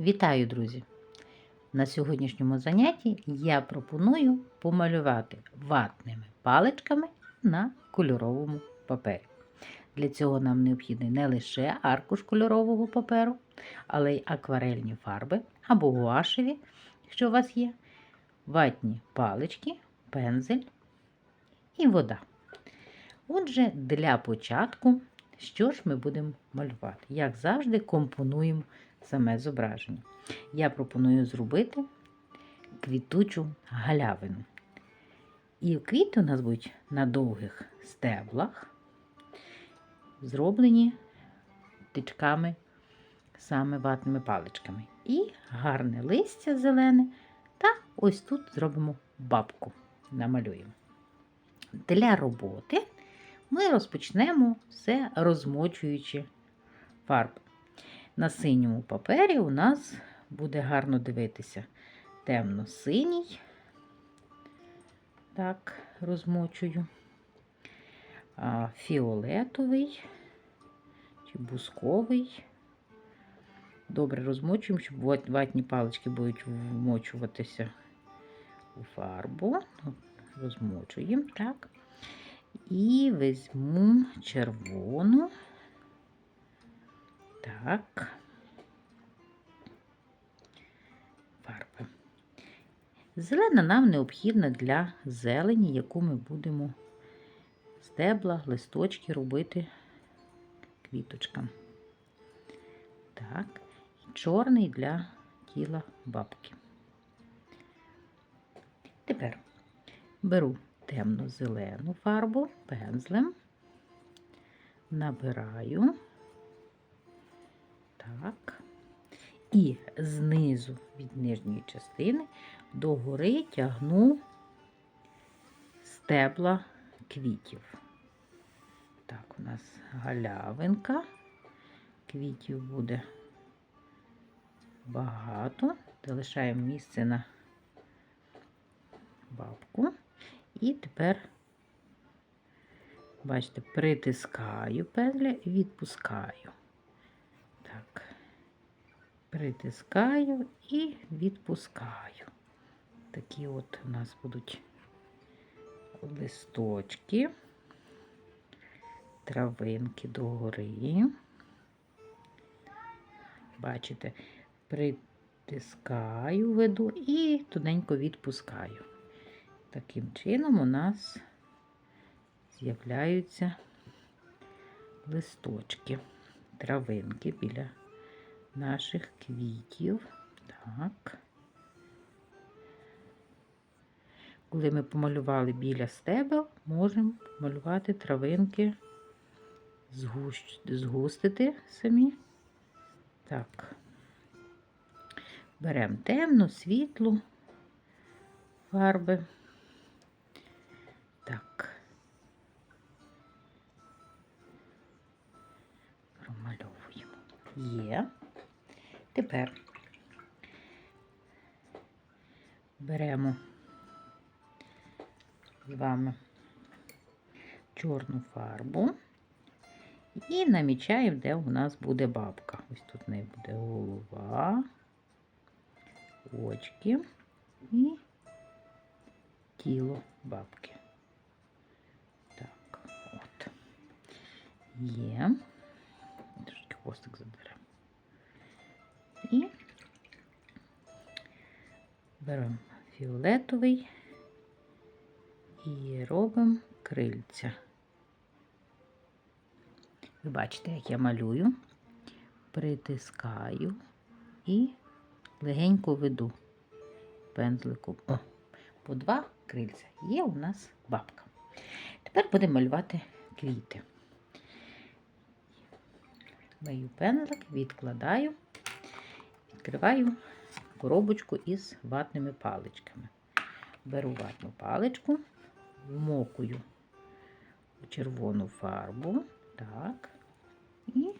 Вітаю, друзі! На сьогоднішньому занятті я пропоную помалювати ватними паличками на кольоровому папері. Для цього нам необхідний не лише аркуш кольорового паперу, але й акварельні фарби або гуашеві, якщо у вас є, ватні палички, пензель і вода. Отже, для початку, що ж ми будемо малювати? Як завжди, компонуємо саме зображення. Я пропоную зробити квітучу галявину. І квіти у нас будуть на довгих стеблах, зроблені тичками, саме ватними паличками. І гарне листя зелене. Та ось тут зробимо бабку, намалюємо. Для роботи ми розпочнемо все розмочуючи фарби. На синьому папері у нас буде гарно дивитися темно-синій. Так, розмочую. А, Фіолетовий чи бусковий. Добре розмочуємо, щоб ватні палички будуть вмочуватися у фарбу. Розмочуємо, так. І візьму червону. Так. Фарби. Зелена нам необхідна для зелені, яку ми будемо стебла, листочки робити квіточкам. Так, і чорний для тіла бабки. Тепер беру темно-зелену фарбу пензлем, набираю. Так. І знизу від нижньої частини догори тягну стебла квітів. Так, у нас галявинка. Квітів буде багато. Залишаємо місце на бабку. І тепер, бачите, притискаю петля і відпускаю. Так, притискаю і відпускаю. Такі от у нас будуть листочки, травинки догори. Бачите, притискаю, веду і тоненько відпускаю. Таким чином у нас з'являються листочки травинки біля наших квітів. Так. Коли ми помалювали біля стебел, можемо малювати травинки, згустити самі. Так, беремо темну, світлу фарби. Є. Тепер беремо з вами чорну фарбу і намічаємо, де у нас буде бабка. Ось тут в неї буде голова, очки і тіло бабки. Так, от. Є. беремо фіолетовий і робимо крильця. Ви бачите, як я малюю, притискаю і легенько веду пензликом. О, по два крильця. Є у нас бабка. Тепер будемо малювати квіти. Мою пензлик, відкладаю, відкриваю коробочку із ватними паличками. Беру ватну паличку, вмокую у червону фарбу, так, і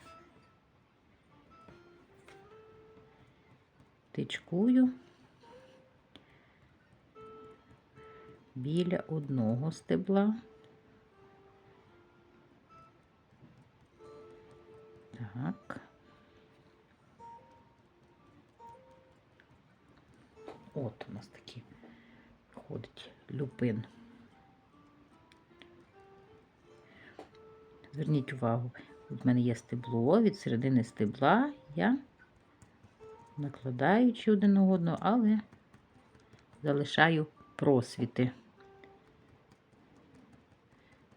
тичкую біля одного стебла. Так. От у нас такий ходить люпин. Зверніть увагу, от в мене є стебло, від середини стебла я накладаючи один на одного, але залишаю просвіти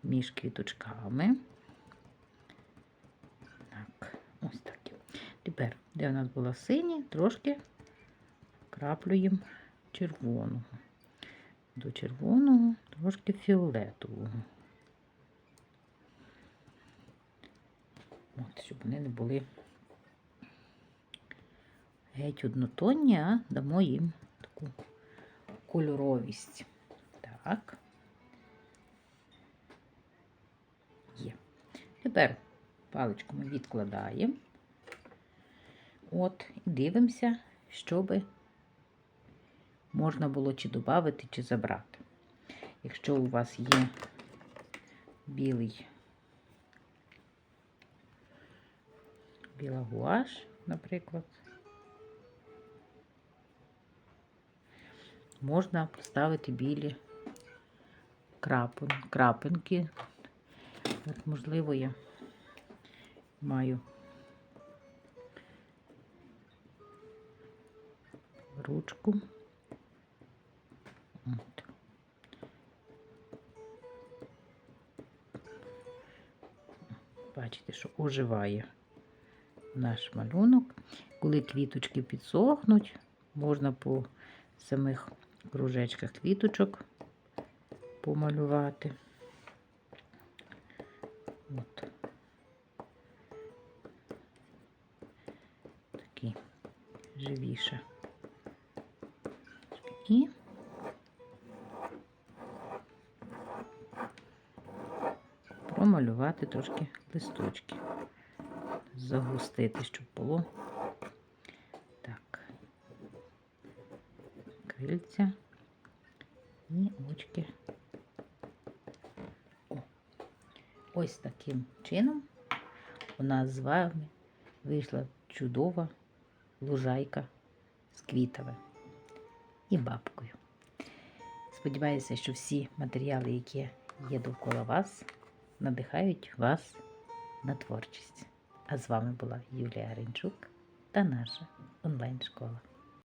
між квіточками. Так, ось такі. Тепер, де у нас була синя, трошки краплюємо червоного. До червоного трошки фіолетового. От, щоб вони не були геть однотонні, а дамо їм таку кольоровість. Так. Є. Тепер паличку ми відкладаємо. От, і дивимося, щоб можна було чи додати, чи забрати. Якщо у вас є білий біла гуаш, наприклад, можна поставити білі крапин, крапинки. От, можливо, я маю ручку. Бачите, що оживає наш малюнок. Коли квіточки підсохнуть, можна по самих кружечках квіточок помалювати. От. Такі живіше. І промалювати трошки листочки. Загустити, щоб було так. Крильця і очки. О. Ось таким чином у нас з вами вийшла чудова лужайка з квітами і бабкою. Сподіваюся, що всі матеріали, які є довкола вас, надихають вас на творчість. А з вами була Юлія Гринчук та наша онлайн-школа.